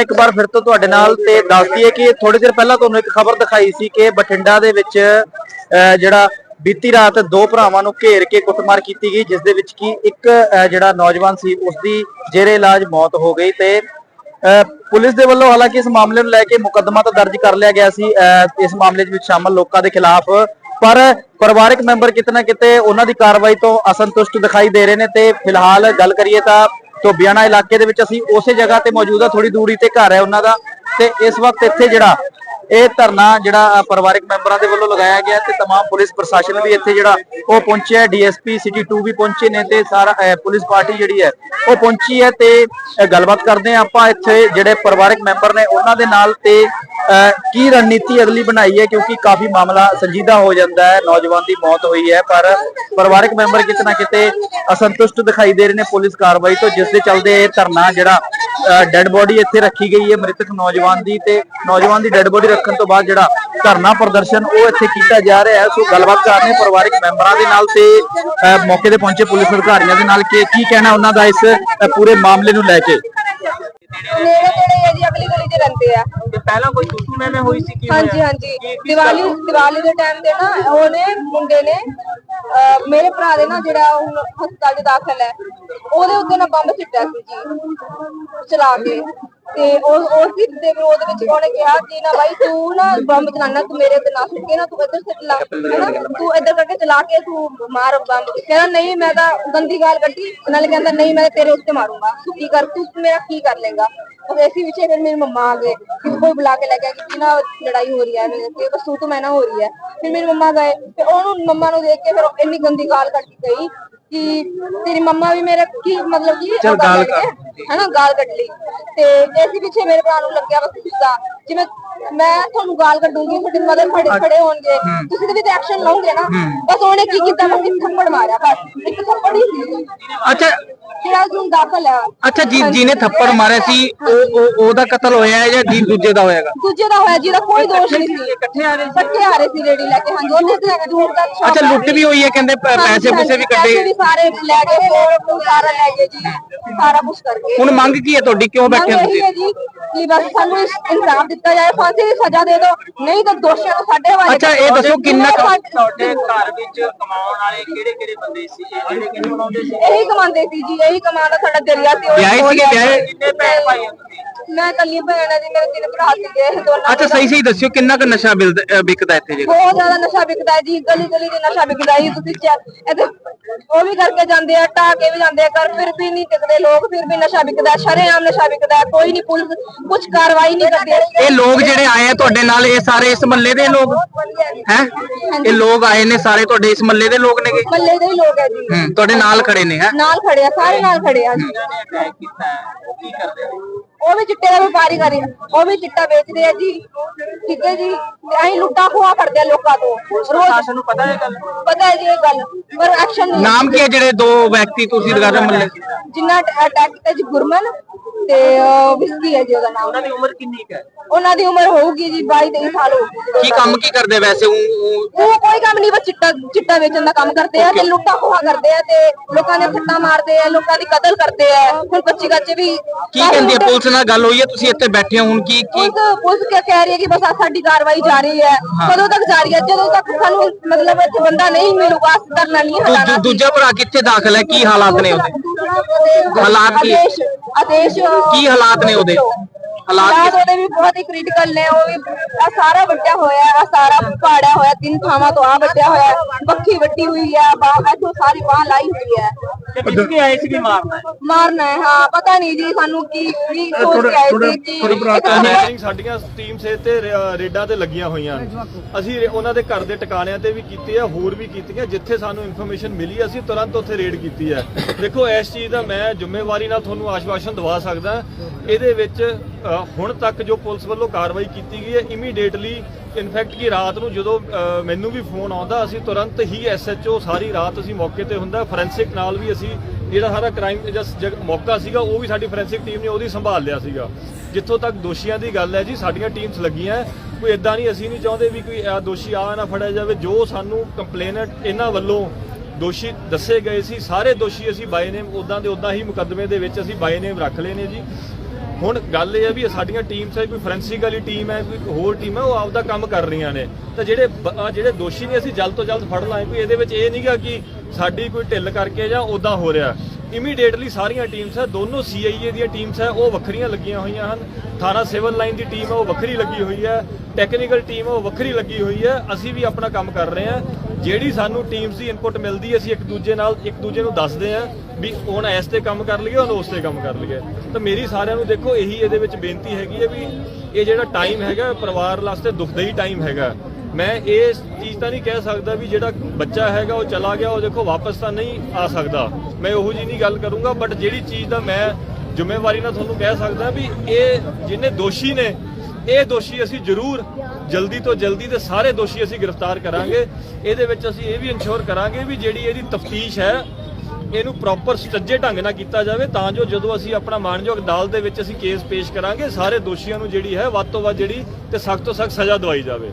ਹਾਂ ਇੱਕ ਵਾਰ ਫਿਰ ਤੋਂ ਤੁਹਾਡੇ ਨਾਲ ਤੇ ਦੱਸ ਦਈਏ ਕਿ ਥੋੜੀ ਦੇਰ ਪਹਿਲਾਂ ਤੁਹਾਨੂੰ ਇੱਕ ਖਬਰ ਦਿਖਾਈ ਸੀ ਕਿ ਬਠਿੰਡਾ ਦੇ ਵਿੱਚ ਜਿਹੜਾ ਬੀਤੀ ਰਾਤ ਦੋ ਭਰਾਵਾਂ ਨੂੰ ਘੇਰ ਕੇ ਕੁੱਟਮਾਰ ਕੀਤੀ ਗਈ ਜਿਸ ਦੇ ਵਿੱਚ ਕੀ ਇੱਕ ਜਿਹੜਾ ਨੌਜਵਾਨ ਸੀ ਉਸ ਦੀ ਜੇਰੇ ਇਲਾਜ ਮੌਤ ਹੋ ਗਈ ਤੇ ਪੁਲਿਸ ਦੇ ਵੱਲੋਂ ਹਾਲਾਂਕਿ ਇਸ ਮਾਮਲੇ ਨੂੰ ਲੈ ਕੇ ਮੁਕੱਦਮਾ ਤਾਂ ਦਰਜ ਕਰ ਲਿਆ ਗਿਆ ਸੀ ਅਹ, ਇਸ ਮਾਮਲੇ ਦੇ ਵਿੱਚ ਸ਼ਾਮਲ ਲੋਕਾਂ ਦੇ ਖਿਲਾਫ ਪਰ ਪਰਿਵਾਰਕ ਮੈਂਬਰ ਕਿਤੇ ਨਾ ਕਿਤੇ ਉਹਨਾਂ ਦੀ ਕਾਰਵਾਈ ਤੋਂ ਅਸੰਤੁਸ਼ਟ ਦਿਖਾਈ ਦੇ ਰਹੇ ਨੇ ਤੇ ਫਿਲਹਾਲ ਗੱਲ ਕਰੀਏ ਤਾਂ ਧੋਬੀਆਣਾ ਇਲਾਕੇ ਦੇ ਵਿੱਚ ਅਸੀਂ ਉਸੇ ਜਗ੍ਹਾ ਤੇ ਮੌਜੂਦ ਆ ਥੋੜੀ ਦੂਰੀ ਤੇ ਘਰ ਹੈ ਉਹਨਾਂ ਦਾ ਤੇ ਇਸ ਵਕਤ ਇੱਥੇ ਜਿਹੜਾ ਇਹ ਧਰਨਾ ਜਿਹੜਾ ਅ, ਪਰਿਵਾਰਕ ਮੈਂਬਰਾਂ ਦੇ ਵੱਲੋਂ ਲਗਾਇਆ ਗਿਆ ਤੇ तमाम ਪੁਲਿਸ ਪ੍ਰਸ਼ਾਸਨ ਵੀ ਇੱਥੇ ਜਿਹੜਾ ਉਹ ਪਹੁੰਚਿਆ ਡੀਐਸਪੀ ਸਿਟੀ 2 ਵੀ ਪਹੁੰਚੇ ਨੇ ਤੇ ਸਾਰਾ ਅ, ਪੁਲਿਸ ਪਾਰਟੀ ਜਿਹੜੀ ਹੈ ਉਹ ਪਹੁੰਚੀ ਹੈ ਤੇ ਅ, ਗੱਲਬਾਤ ਕਰਦੇ ਹਾਂ ਆਪਾਂ ਇੱਥੇ ਜਿਹੜੇ ਪਰਿਵਾਰਕ ਮੈਂਬਰ ਨੇ ਉਹਨਾਂ ਦੇ ਨਾਲ ਤੇ ਅ, ਕੀ ਰਣਨੀਤੀ ਅਗਲੀ ਬਣਾਈ ਹੈ? ਕਿਉਂਕਿ ਕਾਫੀ ਮਾਮਲਾ ਸੰਜੀਦਾ ਹੋ ਜਾਂਦਾ ਹੈ ਨੌਜਵਾਨ ਦੀ ਮੌਤ ਹੋਈ ਹੈ ਪਰ ਪਰਿਵਾਰਕ ਮੈਂਬਰ ਕਿਤੇ ਨਾ ਕਿਤੇ ਅਸੰਤੁਸ਼ਟ ਦਿਖਾਈ ਦੇ ਰਹੇ ਨੇ ਪੁਲਿਸ ਕਾਰਵਾਈ ਤੋਂ ਜਿਸ ਦੇ ਚੱਲਦੇ ਇਹ ਧਰਨਾ ਜਿਹੜਾ ਡੈੱਡ ਬੋਡੀ ਇੱਥੇ ਰੱਖੀ ਗਈ ਹੈ ਮ੍ਰਿਤਕ ਨੌਜਵਾਨ ਦੀ ਤੇ ਨੌਜਵਾਨ ਦੀ ਡੈੱਡ ਬੋਡੀ ਰੱਖਣ ਤੋਂ ਬਾਅਦ ਜਿਹੜਾ ਧਰਨਾ ਪ੍ਰਦਰਸ਼ਨ ਉਹ ਇੱਥੇ ਕੀਤਾ ਜਾ ਰਿਹਾ ਹੈ। ਸੋ ਗੱਲਬਾਤ ਕਰਨੀ ਪਰਿਵਾਰਕ ਮੈਂਬਰਾਂ ਦੇ ਨਾਲ ਤੇ ਅ, ਮੌਕੇ ਤੇ ਪਹੁੰਚੇ ਪੁਲਿਸ ਅਧਿਕਾਰੀਆਂ ਦੇ ਨਾਲ ਕਿ ਕੀ ਕਹਿਣਾ ਉਹਨਾਂ ਦਾ ਇਸ ਪੂਰੇ ਮਾਮਲੇ ਨੂੰ ਲੈ ਕੇ? ਰਹਿੰਦੇ ਆ। ਤੇ ਪਹਿਲਾਂ ਕੋਈ ਸੁਸੂ ਮੈਂ ਹੋਈ ਸੀ ਹਾਂਜੀ ਹਾਂਜੀ। ਦੀਵਾਲੀ ਦੀਵਾਲੀ ਦੇ ਟਾਈਮ ਤੇ ਨਾ ਉਹਨੇ ਮੁੰਡੇ ਨੇ ਮੇਰੇ ਭਰਾ ਦੇ ਨਾ ਜਿਹੜਾ ਹੁਣ ਹਸਪਤਾਲ 'ਚ ਦਾਖਲ ਹੈ, ਉਹਦੇ ਉੱਤੇ ਨਾ ਬੰਬ ਸਿੱਟਿਆ ਸੀ ਜੀ, ਚਲਾ ਕੇ। ਤੇ ਉਹ ਉਸ ਦੀ ਦੇ ਵਿਰੋਧ ਵਿੱਚ ਉਹਨੇ ਕਿਹਾ ਕਿ ਨਾ ਬਾਈ ਤੂੰ ਨਾ ਬੰਬ ਚਲਾਣਾ ਤੂੰ ਮੇਰੇ ਤੇ ਨਾ ਸਿੱਟ ਨਾ, ਤੂੰ ਇੱਧਰ ਸਿੱਟ ਲਾ, ਹੈਨਾ? ਤੂੰ ਇੱਧਰ ਕਰਕੇ ਚਲਾ ਕੇ ਤੂੰ ਮਾਰ ਬੰਬ। ਕਹਿੰਦਾ ਨਹੀਂ, ਮੈਂ ਤਾਂ ਗੰਦੀ ਗਾਲ ਕੱਢੀ। ਨਾਲੇ ਕਹਿੰਦਾ ਨਹੀਂ, ਮੈਂ ਤੇਰੇ ਉੱਤੇ ਮਾਰੂੰਗਾ। ਕੀ ਕਰ, ਤੂੰ ਮੇਰਾ ਕੀ ਕਰ ਲੇਗਾ ਉਹ ਐਸੀ ਵਿਚੇ ਫਿਰ ਮੇਰੀ ਮੰਮਾ ਆ ਗਏ। ਕਿਸ ਕੋਈ ਬੁਲਾ ਕੇ ਲੈ ਗਿਆ ਕਿ ਨਾ ਲੜਾਈ ਹੋ ਰਹੀ ਹੈ ਮੇਰੇ ਤੇ ਬਸ ਤੂੰ ਤੋਂ ਮੈਂ ਨਾ ਹੋ ਰਹੀ ਹੈ। ਫਿਰ ਮੇਰੀ ਮੰਮਾ ਗਏ। ਤੇ ਉਹਨੂੰ ਮੰਮਾ ਨੂੰ ਦੇਖ ਕੇ ਫਿਰ ਇੰਨੀ ਗੰਦੀ ਗਾਲ ਕੱਢੀ ਗਈ ਕਿ ਤੇਰੀ ਮੰਮਾ ਵੀ ਮੇਰੇ ਕੀ ਮਤਲਬ ਕਿ ਗਾਲ ਹਨਾ ਗਾਲ ਕੱਢ ਲਈ। ਤੇ ਐਸੀ ਪਿੱਛੇ ਮੇਰੇ ਭਰਾ ਨੂੰ ਲੱਗਿਆ ਬਸ ਗੁੱਸਾ। ਜਿਵੇਂ ਮੈਂ ਤੁਹਾਨੂੰ ਗਾਲ ਕੱਢੂੰਗੀ ਤੁਹਾਡੇ ਮਦਰ ਖੜੇ ਖੜੇ ਹੋਣਗੇ। ਤੁਸੀਂ ਤੇ ਵੀ ਤੇ ਐਕਸ਼ਨ ਲਓਗੇ ਨਾ ਬਸ ਉਹਨੇ ਕੀ ਕੀਤਾ? ਬਸ ਇੱਕ ਥੱਪੜ ਮਾਰਿਆ ਬਸ। ਇੱਕ ਥੱਪੜ ਹੀ ਸੀ। ਅੱਛਾ ਜਿਹੜਾ ਹੁਣ ਦਾਖਲ ਹੈ ਅੱਛਾ ਜੀ ਜਿਹਨੇ ਥੱਪੜ ਮਾਰਿਆ ਸੀ ਉਹ ਉਹ- ਉਹਦਾ ਕਤਲ ਹੋਇਆ ਹੈ ਜਾਂ ਜੀ ਦੂਜੇ ਦਾ ਹੋਇਆਗਾ ਦੂਜੇ ਦਾ ਹੋਇਆ ਜਿਹਦਾ ਕੋਈ ਦੋਸ਼ ਨਹੀਂ ਸੀ। ਇਕੱਠੇ ਆ ਰਹੇ ਸੀ। ਇਕੱਠੇ ਆ ਰਹੇ ਸੀ ਰੇੜੀ ਲੈ ਕੇ ਹਾਂਜੀ ਉਹਨੇ ਤੇ ਦੂਰ ਦਾ ਅੱਛਾ ਲੁੱਟ ਵੀ ਹੋਈ ਹੈ ਕਹਿੰਦੇ ਪ- ਪੈਸੇ ਪੂਸੇ ਵੀ ਪੈਸੇ ਕੱਢੇ। ਵੀ ਸਾਰੇ ਲੈ ਗਏ ਫੋਨ ਸਾਰਾ ਲੈ ਗਏ ਜੀ ਸਾਰਾ ਕੁਝ ਕਰਕੇ ਹੁਣ ਮੰਗ ਕੀ ਹੈ ਤੁਹਾਡੀ? ਕਿਉਂ ਬੈਠੇ ਹੋ ਤੁਸੀਂ ਜੀ ਕਿ ਬਸ ਸਾਨੂੰ ਇਸ ਇਨਸਾਫ ਦਿੱਤਾ ਜਾਏ ਫਾਂਸੀ ਦੀ ਸਜ਼ਾ ਦੇ ਦਿਓ ਨਹੀਂ ਤਾਂ ਦੋਸ਼ੀਆਂ ਨੂੰ ਸਾਡੇ ਹਵਾਲੇ ਅੱਛਾ, ਇਹ ਦੱਸੋ ਕਿੰਨਾ ਕੁ- ਤੁਹਾਡੇ ਘਰ ਵਿੱਚ ਕਮਾਉਣ ਵਾਲੇ ਕਿਹੜੇ ਕਿਹੜੇ ਬੰਦੇ ਸੀ? ਇਹ ਜਿਹੜੇ ਕਿੰਨੇ ਕਮਾਉਂਦੇ ਸੀ? ਇਹੀ ਕਮਾਉਂਦੇ ਸੀ ਜੀ ਇਹੀ ਕਮਾਉਣ ਦਾ ਸਾਡਾ ਜ਼ਰੀਆ ਸੀ ਉਹ ਵਿਆਹੇ ਸੀਗੇ, ਵਿਆਹੇ? ਕਿੰਨੇ ਭੈਣ ਭਾਈ ਮੈਂ ਕੱਲੀ ਭੈਣ ਆ ਜੀ ਮੇਰੇ ਤਿੰਨ ਭਰਾ ਸੀਗੇ ਦੋਨਾਂ ਅੱਛਾ ਸਹੀ ਸਹੀ ਦੱਸਿਓ ਕਿੰਨਾ ਕੁ ਨਸ਼ਾ ਮਿਲਦਾ ਵਿਕਦਾ ਇੱਥੇ ਜੀ? ਬਹੁਤ ਜ਼ਿਆਦਾ ਨਸ਼ਾ ਵਿਕਦਾ ਹੈ ਜੀ ਗਲੀ ਗਲੀ ਦੇ ਨਸ਼ਾ ਵਿਕਦਾ ਹੈ ਜੀ ਤੁਸੀਂ ਚੈੱਕ ਇਹਦੇ ਉਹ ਵੀ ਕਰਕੇ ਜਾਂਦੇ ਆ ਢਾਹ ਕੇ ਵੀ ਜਾਂਦੇ ਆ ਕਰ ਫਿਰ ਵੀ ਨਹੀਂ ਟਿਕਦੇ ਲੋਕ ਫਿਰ ਵੀ ਨਸ਼ਾ ਵਿਕਦਾ ਸ਼ਰੇਆਮ ਨਸ਼ਾ ਵਿਕਦਾ ਹੈ ਕੋਈ ਨਹੀਂ ਪੁਲਿਸ ਕੁਝ ਕਾਰਵਾਈ ਨਹੀਂ ਕਰਦੀ ਇਹ ਲੋਕ ਜਿਹੜੇ ਆਏ ਆ ਤੁਹਾਡੇ ਨਾਲ ਇਹ ਸਾਰੇ ਇਸ ਮਹੱਲੇ ਦੇ ਲੋਕ? ਹੈ? ਇਹ ਲੋਕ ਆਏ ਨੇ ਸਾਰੇ ਤੁਹਾਡੇ ਇਸ ਮਹੱਲੇ ਦੇ ਲੋਕ ਨੇਗੇ? ਮੱਲੇ ਦੇ ਹੀ ਲੋਕ ਹੈ ਜੀ। ਹੂੰ ਤੁਹਾਡੇ ਨਾਲ ਖੜੇ ਨੇ ਹੈ? ਨਾਲ ਖੜੇ ਆ ਸਾਰੇ ਨਾਲ ਖੜੇ ਆ ਜੀ। ਉਹ ਵੀ ਚਿੱਟੇ ਦਾ ਵਪਾਰੀ ਕਰ ਰਿਹਾ ਉਹ ਵੀ ਚਿੱਟਾ ਵੇਚਦੇ ਆ ਜੀ। ਠੀਕ ਹੈ ਜੀ। ਅਸੀਂ ਲੁੱਟਾ ਖੋਆ ਕਰਦੇ ਆ ਲੋਕਾਂ ਤੋਂ। ਰੋਜ਼ ਨੂੰ ਪਤਾ ਹੈ ਗੱਲ? ਪਤਾ ਹੈ ਜੀ ਇਹ ਗੱਲ। ਪਰ ਐਕਸ਼ਨ ਨਹੀਂ। ਨਾਮ ਕੀ ਹੈ ਜਿਹੜੇ ਦੋ ਵਿਅਕਤੀ ਤੁਸੀਂ ਲਗਾਤਾਰ ਮਹੱਲੇ ਜਿੰਨਾ ਅਟੈਕ ਕੀਤਾ ਜੀ ਗੁਰਮਨ ਤੇ ਵਿਸਕੀ ਹੈ ਜੀ ਉਹਦਾ ਨਾਮ। ਉਹਨਾਂ ਦੀ ਉਮਰ ਕਿੰਨੀ ਕੁ ਹੈ? ਉਹਨਾਂ ਦੀ ਉਮਰ ਹੋਊਗੀ ਜੀ 22 23 ਸਾਲ ਹੋਊਗੀ ਕੀ ਕੰਮ ਕੀ ਕਰਦੇ ਵੈਸੇ? ਉਹ ਉਹ ਕੋਈ ਕੰਮ ਨਹੀਂ ਬਸ ਚਿੱਟਾ ਚਿੱਟਾ ਵੇਚਣ ਦਾ ਕੰਮ ਕਰਦੇ ਆ ਤੇ ਲੁੱਟਾ ਖੋਆ ਕਰਦੇ ਆ ਤੇ ਲੋਕਾਂ ਦੇ ਸੱਟਾਂ ਮਾਰਦੇ ਆ ਲੋਕਾਂ ਦੀ ਕਤਲ ਕਰਦੇ ਆ। ਹੁਣ ਬੱਚੀ ਗੱਚੇ ਵੀ ਕੀ ਕਹਿੰਦੀ ਹੈ ਪੁਲਿਸ ਨਾਲ ਗੱਲ ਹੋਈ ਹੈ? ਤੁਸੀਂ ਇੱਥੇ ਬੈਠੇ ਹੋ ਹੁਣ ਕੀ ਕੀ ਪੁਲਿਸ ਕਹਿ ਰਹੀ ਹੈ ਕਿ ਬਸ ਆਹ ਸਾਡੀ ਕਾਰਵਾਈ ਜਾਰੀ ਹੈ। ਕਦੋਂ ਤੱਕ ਜਾਰੀ ਹੈ? ਜਦੋਂ ਤੱਕ ਸਾਨੂੰ ਮਤਲਬ ਇੱਥੇ ਬੰਦਾ ਨਹੀਂ ਮਿਲੂਗਾ ਅਸੀਂ ਧਰਨਾ ਨਹੀਂ ਦੂ- ਦੂਜਾ ਭਰਾ ਕਿੱਥੇ ਦਾਖਲ ਹੈ? ਕੀ ਹਾਲਾਤ ਨੇ ਉਹਦੇ? ਹਾਲਾਤ ਕੀ- ਆਦੇਸ਼ ਆਦੇਸ਼ ਕੀ ਹਾਲਾਤ ਨੇ ਉਹਦੇ? ਹਾਲਾਤ ਉਹਦੇ ਵੀ ਬਹੁਤ ਹੀ ਕ੍ਰਿਟੀਕਲ ਨੇ। ਉਹ ਵੀ ਆ ਸਾਰਾ ਵੱਡਿਆ ਹੋਇਆ ਆ ਸਾਰਾ ਪਾੜਿਆ ਹੋਇਆ ਤਿੰਨ ਥਾਵਾਂ ਤੋਂ ਆ ਵੱਡਿਆ ਹੋਇਆ ਬੱਖੀ ਵੱਡੀ ਹੋਈ ਆ ਬਾਹ ਇੱਥੋਂ ਸਾਰੀ ਬਾਹ ਲਾਈ ਹੋਈ ਹੈ। ਤੇ ਕਿੱਥੇ ਆਏ ਸੀ ਵੀ ਮਾਰਨਾ? ਹੈ ਮਾਰਨਾ ਹੈ ਹਾਂ ਪਤਾ ਨਹੀਂ ਜੀ ਸਾਨੂੰ ਕੀ ਕੀ ਸੋਚ ਕੇ ਆਏ ਸੀ ਕਿ ਇੱਕ ਤਾਂ ਮੀਟਿੰਗ ਸਾਡੀਆਂ ਟੀਮ ਸੇ ਤੇ ਰੇ- ਰੇਡਾਂ ਤੇ ਲੱਗੀਆਂ ਹੋਈਆਂ। ਅਸੀਂ ਰੇ- ਉਹਨਾਂ ਦੇ ਘਰ ਦੇ ਟਿਕਾਣਿਆਂ ਤੇ ਵੀ ਕੀਤੇ ਆ ਹੋਰ ਵੀ ਕੀਤੀਆਂ ਜਿੱਥੇ ਸਾਨੂੰ ਇਨਫੋਰਮੇਸ਼ਨ ਮਿਲੀ ਅਸੀਂ ਤੁਰੰਤ ਉੱਥੇ ਰੇਡ ਕੀਤੀ ਹੈ। ਦੇਖੋ ਇਸ ਚੀਜ਼ ਦਾ ਮੈਂ ਜ਼ਿੰਮੇਵਾਰੀ ਨਾਲ ਤੁਹਾਨੂੰ ਆਸ਼ਵਾਸਨ ਦਵਾ ਸਕਦਾ। ਇਹਦੇ ਵਿੱਚ ਅ, ਹੁਣ ਤੱਕ ਜੋ ਪੁਲਿਸ ਵੱਲੋਂ ਕਾਰਵਾਈ ਕੀਤੀ ਗਈ ਹੈ ਇਮੀਡੀਏਟਲੀ ਇਨਫੈਕਟ ਕਿ ਰਾਤ ਨੂੰ ਜਦੋਂ ਮੈਨੂੰ ਵੀ ਫੋਨ ਆਉਂਦਾ, ਅਸੀਂ ਤੁਰੰਤ ਹੀ ਐਸਐਚਓ ਸਾਰੀ ਰਾਤ ਅਸੀਂ ਮੌਕੇ ਤੇ ਹੁੰਦਾ। ਫੋਰੈਂਸਿਕ ਨਾਲ ਵੀ ਅਸੀਂ ਜਿਹੜਾ ਸਾਰਾ ਕ੍ਰਾਈਮ ਜਸ ਮੌਕਾ ਸੀਗਾ, ਉਹ ਵੀ ਸਾਡੀ ਫੋਰੈਂਸਿਕ ਟੀਮ ਨੇ ਉਹਦੀ ਸੰਭਾਲ ਲਿਆ ਸੀਗਾ। ਜਿੱਥੋਂ ਤੱਕ ਦੋਸ਼ੀਆਂ ਦੀ ਗੱਲ ਹੈ ਜੀ, ਸਾਡੀਆਂ ਟੀਮਸ ਲੱਗੀਆਂ ਕੋਈ ਇਦਾਂ ਨਹੀਂ, ਅਸੀਂ ਨਹੀਂ ਚਾਹੁੰਦੇ ਵੀ ਕੋਈ ਆ ਦੋਸ਼ੀ ਆ ਨਾ ਫੜਿਆ ਜਾਵੇ। ਜੋ ਸਾਨੂੰ ਕੰਪਲੇਨਟ ਇਹਨਾਂ ਵੱਲੋਂ ਦੋਸ਼ੀ ਦੱਸੇ ਗਏ ਸੀ, ਸਾਰੇ ਦੋਸ਼ੀ ਅਸੀਂ ਬਾਈ ਨੇਮ ਉਦਾਂ ਦੇ ਉਦਾਂ ਹੀ ਮੁਕੱਦਮੇ ਦੇ ਵਿੱਚ ਅਸੀਂ ਬਾਈ ਨੇਮ ਰੱਖ ਲਏ ਨੇ ਜੀ। ਹੁਣ ਗੱਲ ਇਹ ਹੈ ਵੀ ਸਾਡੀਆਂ ਟੀਮਸ ਹੈ ਕੋਈ ਫੋਰੈਂਸਿਕ ਵਾਲੀ ਟੀਮ ਹੈ ਕੋਈ ਹੋਰ ਟੀਮ ਹੈ ਉਹ ਆਪਦਾ ਕੰਮ ਕਰ ਰਹੀਆਂ ਨੇ। ਤਾਂ ਜਿਹੜੇ ਜਿਹੜੇ ਦੋਸ਼ੀ ਨੇ, ਅਸੀਂ ਜਲਦ ਤੋਂ ਜਲਦ ਫੜ ਲਾਂਗੇ। ਕੋਈ ਇਹਦੇ ਵਿੱਚ ਇਹ ਨਹੀਂਗਾ ਕਿ ਸਾਡੀ ਕੋਈ ਢਿੱਲ ਕਰਕੇ ਜਾਂ ਉਦਾਂ ਹੋ ਰਿਹਾ। ਇਮੀਡੀਏਟਲੀ ਸਾਰੀਆਂ ਟੀਮਸ ਹੈ ਦੋਨੋਂ ਸੀਆਈਏ ਦੀਆਂ ਟੀਮਸ ਹੈ ਉਹ ਵੱਖਰੀਆਂ ਲੱਗੀਆਂ ਹੋਈਆਂ ਹਨ। ਥਾਣਾ ਸਿਵਲ ਲਾਈਨ ਦੀ ਟੀਮ ਹੈ ਉਹ ਵੱਖਰੀ ਲੱਗੀ ਹੋਈ ਹੈ ਟੈਕਨੀਕਲ ਟੀਮ ਹੈ ਉਹ ਵੱਖਰੀ ਲੱਗੀ ਹੋਈ ਹੈ ਅਸੀਂ ਵੀ ਆਪਣਾ ਕੰਮ ਕਰ ਰਹੇ ਹਾਂ ਜਿਹੜੀ ਸਾਨੂੰ ਟੀਮਸ ਦੀ ਇਨਪੁਟ ਮਿਲਦੀ ਅਸੀਂ ਇੱਕ ਦੂਜੇ ਨਾਲ, ਇੱਕ ਦੂਜੇ ਨੂੰ ਦੱਸਦੇ ਹਾਂ ਵੀ ਹੁਣ ਇਸ ਤੇ ਕੰਮ ਕਰ ਲਈਏ, ਹੁਣ ਉਸ ਤੇ ਕੰਮ ਕਰ ਲਈਏ। ਤਾਂ ਮੇਰੀ ਸਾਰਿਆਂ ਨੂੰ ਦੇਖੋ, ਇਹੀ ਇਹਦੇ ਵਿੱਚ ਬੇਨਤੀ ਹੈਗੀ ਹੈ ਵੀ ਇਹ ਜਿਹੜਾ ਟਾਈਮ ਹੈਗਾ, ਪਰਿਵਾਰ ਵਾਸਤੇ ਦੁਖਦਾਈ ਟਾਈਮ ਹੈਗਾ। ਮੈਂ ਇਹ ਚੀਜ਼ ਤਾਂ ਨਹੀਂ ਕਹਿ ਸਕਦਾ ਵੀ ਜਿਹੜਾ ਬੱਚਾ ਹੈਗਾ, ਉਹ ਚਲਾ ਗਿਆ, ਉਹ ਦੇਖੋ ਵਾਪਸ ਤਾਂ ਨਹੀਂ ਆ ਸਕਦਾ। ਮੈਂ ਉਹੋ ਜੀ ਨਹੀਂ ਗੱਲ ਕਰੂੰਗਾ ਬਟ ਜਿਹੜੀ ਚੀਜ਼ ਦਾ ਮੈਂ ਜ਼ਿੰਮੇਵਾਰੀ ਨਾਲ ਤੁਹਾਨੂੰ ਕਹਿ ਸਕਦਾ ਵੀ ਇਹ ਜਿਹਨੇ ਦੋਸ਼ੀ ਨੇ ਇਹ ਦੋਸ਼ੀ ਅਸੀਂ ਜ਼ਰੂਰ ਜਲਦੀ ਤੋਂ ਜਲਦੀ ਤੇ ਸਾਰੇ ਦੋਸ਼ੀ ਅਸੀਂ ਗ੍ਰਿਫਤਾਰ ਕਰਾਂਗੇ। ਇਹਦੇ ਵਿੱਚ ਅਸੀਂ ਇਹ ਵੀ ਇਨਸ਼ੋਰ ਕਰਾਂਗੇ ਵੀ ਜਿਹੜੀ ਇਹਦੀ ਤਫਤੀਸ਼ ਹੈ, ਇਹਨੂੰ ਪ੍ਰੋਪਰ ਸਟੱਜੇ ਢੰਗ ਨਾਲ ਕੀਤਾ ਜਾਵੇ, ਤਾਂ ਜੋ ਜਦੋਂ ਅਸੀਂ ਆਪਣਾ ਮਾਨਯੋਗ ਅਦਾਲਤ ਦੇ ਵਿੱਚ ਅਸੀਂ ਕੇਸ ਪੇਸ਼ ਕਰਾਂਗੇ, ਸਾਰੇ ਦੋਸ਼ੀਆਂ ਨੂੰ ਜਿਹੜੀ ਹੈ ਵੱਧ ਤੋਂ ਵੱਧ ਜਿਹੜੀ ਤੇ ਸਖਤ ਤੋਂ ਸਖਤ ਸਜ਼ਾ ਦਵਾਈ ਜਾਵੇ।